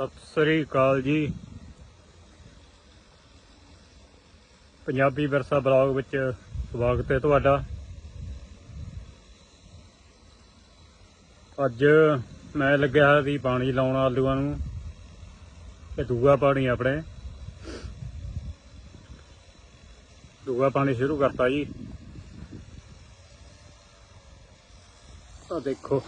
ਸਤਿ ਸ੍ਰੀ ਅਕਾਲ ਜੀ। ਪੰਜਾਬੀ ਵਿਰਸਾ ਬਲੌਗ ਵਿੱਚ ਸਵਾਗਤ ਹੈ ਤੁਹਾਡਾ। ਅੱਜ ਮੈਂ ਲੱਗਿਆ ਹੋਇਆ ਸੀ ਪਾਣੀ ਲਾਉਣ ਆਲੂਆਂ ਨੂੰ ਇਹ ਦੂਆ ਪਾਣੀ ਆਪਣੇ। ਦੂਆ ਪਾਣੀ ਸ਼ੁਰੂ ਕਰਤਾ ਜੀ। ਆ ਦੇਖੋ।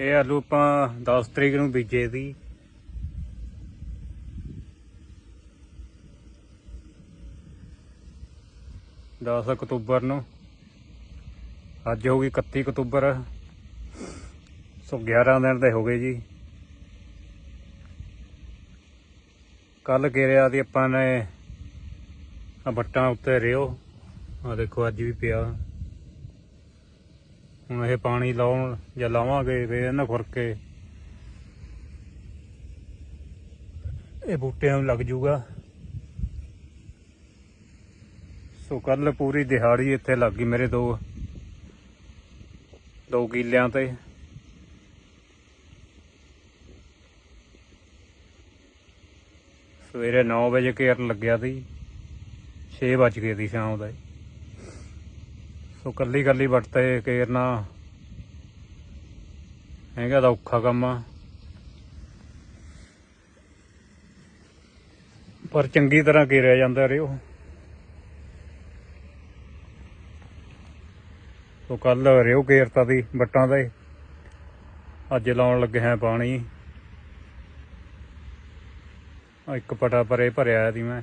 ਇਹ ਆਲੂ ਆਪਾਂ 10 ਤਰੀਕ ਨੂੰ ਬੀਜੇ ਸੀ ਦਸ ਅਕਤੂਬਰ ਨੂੰ। ਅੱਜ ਹੋ ਗਈ 31 ਅਕਤੂਬਰ। ਸੋ 11 ਦਿਨ ਦੇ ਹੋ ਗਏ ਜੀ। ਕੱਲ ਕਿਰਿਆ ਦੀ ਆਪਾਂ ਨੇ ਆ ਬੱਟਾਂ ਉੱਤੇ ਰਿਓ। ਆ ਦੇਖੋ ਅੱਜ ਵੀ ਪਿਆ। ਹੁਣ ਇਹ ਪਾਣੀ ਲਾਉਣ ਜਾਂ ਲਾਵਾਂਗੇ ਫੇਰ ਇਹਨਾਂ ਖੁਰਕੇ। ਇਹ ਬੂਟਿਆਂ ਨੂੰ ਲੱਗ ਜੂਗਾ। ਸੋ ਕੱਲ ਪੂਰੀ ਦਿਹਾੜੀ ਇੱਥੇ ਲੱਗ ਗਈ ਮੇਰੇ ਦੋ ਦੋ ਕਿੱਲਿਆਂ ਤੇ। ਸਵੇਰੇ 9 ਵਜੇ ਕੇਰਨ ਲੱਗਿਆ ਸੀ 6 ਵੱਜ ਗਏ ਸੀ ਸ਼ਾਮ ਦਾ ਸੋ ਕੱਲੀ ਕੱਲੀ ਵਟਤੇ ਕੇਰਨਾ ਹੈਗਾ ਤਾਂ ਔਖਾ ਕੰਮ ਆ। ਪਰ ਚੰਗੀ ਤਰ੍ਹਾਂ ਕੇਰਿਆ ਜਾਂਦਾ ਰਿਓ ਸੋ ਕੱਲ ਰਿਓ ਕੇਰਤਾ ਦੀ ਵੱਟਾਂ ਦੇ ਅੱਜ ਲਾਉਣ ਲੱਗੇ ਹਾਂ ਪਾਣੀ। ਇੱਕ ਪਟਾ ਪਰੇ ਭਰਿਆ ਸੀ ਮੈਂ।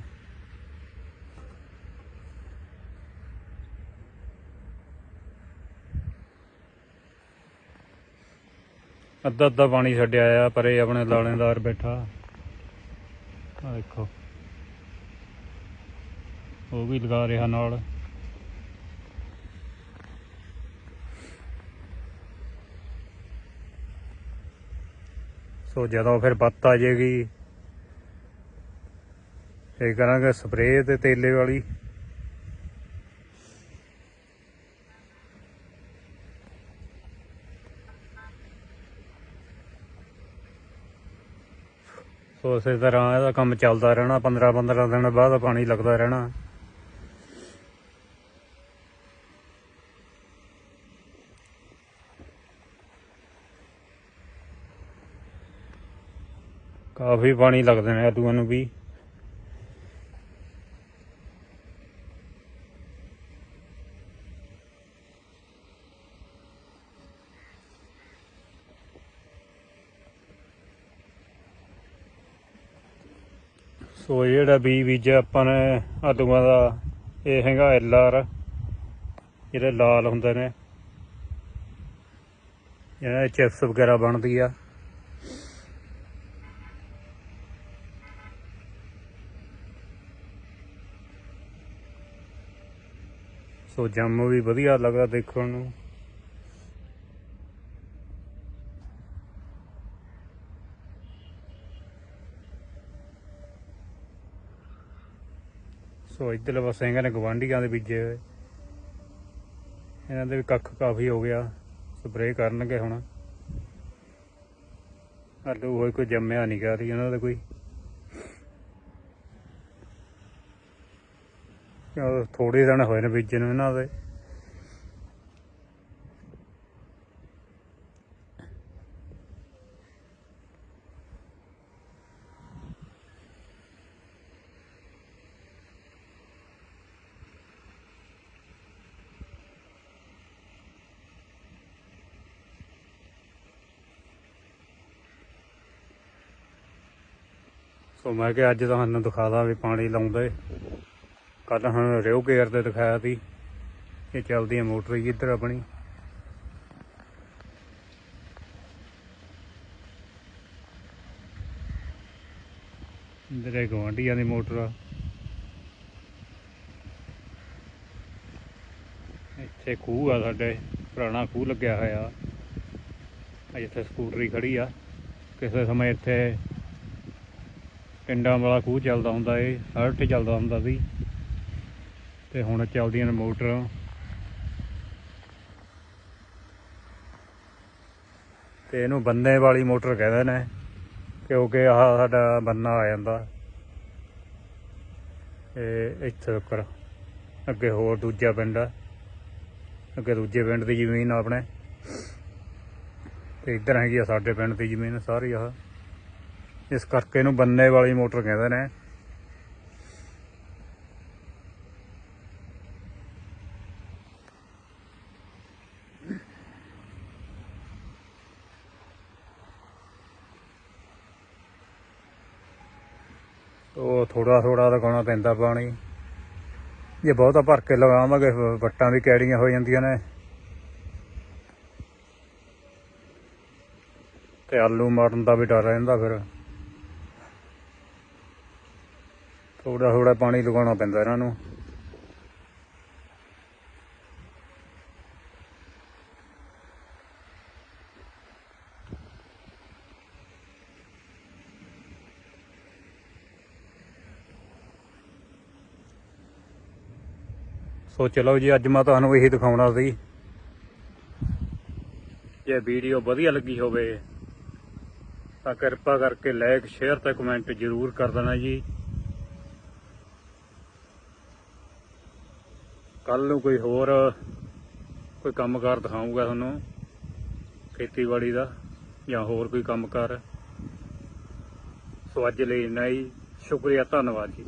ਅੱਧਾ ਅੱਧਾ ਪਾਣੀ ਛੱਡਿਆ ਆ, ਪਰੇ ਆਪਣੇ ਲਾਣੇਦਾਰ ਬੈਠਾ। ਆ ਦੇਖੋ। ਉਹ ਵੀ ਲਗਾ ਰਿਹਾ ਨਾਲ। ਸੋ ਜਦੋਂ ਫਿਰ ਬੱਤ ਆ ਜਾਏਗੀ ਇਹ ਕਰਾਂਗੇ ਸਪਰੇਅ ਤੇ ਤੇਲੇ ਵਾਲੀ। ਸੋ ਇਸੇ ਤਰ੍ਹਾਂ ਇਹਦਾ ਕੰਮ ਚੱਲਦਾ ਰਹਿਣਾ 15 15 ਦਿਨ ਬਾਅਦ ਪਾਣੀ ਲੱਗਦਾ ਰਹਿਣਾ। ਕਾਫੀ ਪਾਣੀ ਲੱਗਦੇ ਨੇ ਆਲੂਆਂ ਨੂੰ ਵੀ। ਸੋ ਇਹ ਜਿਹੜਾ ਬੀ ਬੀਜਿਆ ਆਪਾਂ ਨੇ ਆਲੂਆਂ ਦਾ, ਇਹ ਹੈਗਾ ਐਲ ਆਰ। ਜਿਹੜੇ ਲਾਲ ਹੁੰਦੇ ਨੇ। ਇਹਨਾਂ ਚਿਪਸ ਵਗੈਰਾ ਬਣਦੀ ਆ। ਸੋ ਜੰਮ ਵੀ ਵਧੀਆ ਲੱਗਾ ਦੇਖਣ ਨੂੰ। ਸੋ ਇੱਧਰ ਬਸ ਇਹਨਾਂ ਨੇ ਗਵਾਂਢੀਆਂ ਦੇ ਬੀਜੇ ਹੋਏ। ਇਹਨਾਂ ਦੇ ਵੀ ਕੱਖ ਕਾਫੀ ਹੋ ਗਿਆ। ਸਪਰੇਅ ਕਰਨਗੇ ਹੁਣ। ਆਲੂ ਹੋਏ ਕੋਈ ਜੰਮਿਆ ਨਹੀਂ ਗਾ ਰਹੀ ਇਹਨਾਂ ਦਾ ਕੋਈ। ਉਹ ਥੋੜੇ ਦਿਨ ਹੋਏ ਨੇ ਬੀਜੇ ਨੂੰ ਇਹਨਾਂ ਦੇ। ਸੋ ਮੈਂ ਕਿਹਾ ਅੱਜ ਤੁਹਾਨੂੰ ਦਿਖਾਦਾ ਵੀ ਪਾਣੀ ਲਾਉਂਦੇ। ਕੱਲ ਹੁਣ ਰਿਓ ਕੇਅਰ ਤੇ ਦਿਖਾਇਆ ਸੀ ਇਹ ਚੱਲਦੀ ਹੈ ਮੋਟਰ ਜੀ ਇੱਧਰ ਆਪਣੀ। ਇੱਧਰ ਗਵਾਂਢੀਆਂ ਦੀ ਮੋਟਰ ਆ। ਇੱਥੇ ਖੂਹ ਆ ਸਾਡੇ, ਪੁਰਾਣਾ ਖੂਹ ਲੱਗਿਆ ਹੋਇਆ। ਆ ਜਿੱਥੇ ਸਕੂਟਰੀ ਖੜੀ ਆ। ਕਿਸੇ ਸਮੇਂ ਇੱਥੇ ਪਿੰਡਾਂ ਵਾਲਾ ਖੂਹ ਚੱਲਦਾ ਹੁੰਦਾ ਏ, ਹਰ ਤੇ ਚੱਲਦਾ ਹੁੰਦਾ ਸੀ। ਤੇ ਹੁਣ ਚੱਲਦੀਆਂ ਨੇ ਮੋਟਰਾਂ। ਤੇ ਇਹਨੂੰ ਬੰਨੇ ਵਾਲੀ ਮੋਟਰ ਕਹਿੰਦੇ ਨੇ, ਕਿਉਂਕਿ ਆਹ ਸਾਡਾ ਬੰਨਾ ਆ ਜਾਂਦਾ। ਇਹ ਇੱਥੇ ਉੱਪਰ, ਅੱਗੇ ਹੋਰ ਦੂਜਾ ਪਿੰਡ ਆ। ਅੱਗੇ ਦੂਜੇ ਪਿੰਡ ਦੀ ਜ਼ਮੀਨ ਆਪਣੇ। ਤੇ ਇੱਧਰ ਹੈਗੀ ਆ ਸਾਡੇ ਪਿੰਡ ਦੀ ਜ਼ਮੀਨ, ਸਾਰੀ ਆਹ। ਇਸ ਕਰਕੇ ਇਹਨੂੰ ਬੰਨੇ ਵਾਲੀ ਮੋਟਰ ਕਹਿੰਦੇ ਨੇ। ਉਹ ਥੋੜਾ ਥੋੜਾ ਲਗਾਉਣਾ ਪੈਂਦਾ ਪਾਣੀ। ਜੇ ਬਹੁਤਾ ਭਰ ਕੇ ਲਗਾਵਾਂਗੇ ਵੱਟਾਂ ਵੀ ਕੈੜੀਆਂ ਹੋ ਜਾਂਦੀਆਂ ਨੇ। ਤੇ ਆਲੂ ਮਾਰਨ ਦਾ ਵੀ ਡਰ ਰਹਿੰਦਾ ਫਿਰ। ਥੋੜਾ ਥੋੜਾ ਪਾਣੀ ਲਗਾਉਣਾ ਪੈਂਦਾ ਇਹਨਾਂ ਨੂੰ। ਸੋ ਚਲੋ ਜੀ, ਅੱਜ ਮੈਂ ਤੁਹਾਨੂੰ ਇਹੀ ਦਿਖਾਉਣਾ ਸੀ ਜੇ ਵੀਡੀਓ ਵਧੀਆ ਲੱਗੀ ਹੋਵੇ ਤਾਂ ਕਿਰਪਾ ਕਰਕੇ ਲਾਈਕ ਸ਼ੇਅਰ ਤੇ ਕਮੈਂਟ ਜ਼ਰੂਰ ਕਰ ਦੇਣਾ ਜੀ। ਕੱਲ ਨੂੰ ਕੋਈ ਹੋਰ ਕੋਈ ਕੰਮਕਾਰ ਦਿਖਾਊਗਾ ਤੁਹਾਨੂੰ, ਖੇਤੀਬਾੜੀ ਦਾ ਜਾਂ ਹੋਰ ਕੋਈ ਕੰਮਕਾਰ। ਸੋ ਅੱਜ ਲਈ ਇੰਨਾ ਹੀ। ਸ਼ੁਕਰੀਆ, ਧੰਨਵਾਦ ਜੀ।